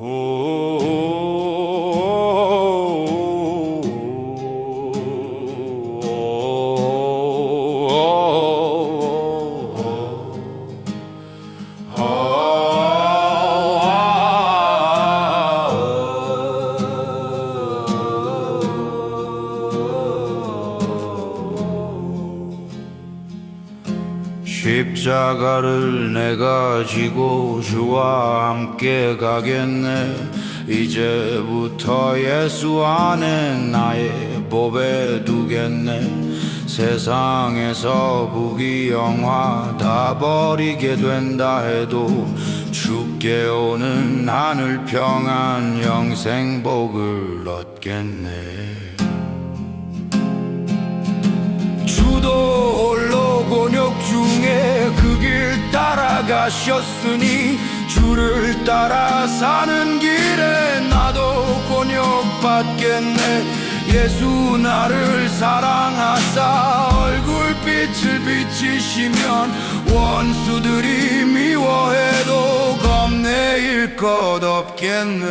Oh. 십자가를 내가 지고 주와 함께 가겠네. 이제부터 예수 안에 나의 법에 두겠네. 세상에서 부귀영화 다 버리게 된다 해도 죽게 오는 하늘 평안 영생 복을 얻겠네 따라가셨으니 주를 따라 사는 길에 나도 곤욕 받겠네. 예수 나를 사랑하사 얼굴빛을 비치시면 원수들이 미워해도 겁내일 것 없겠네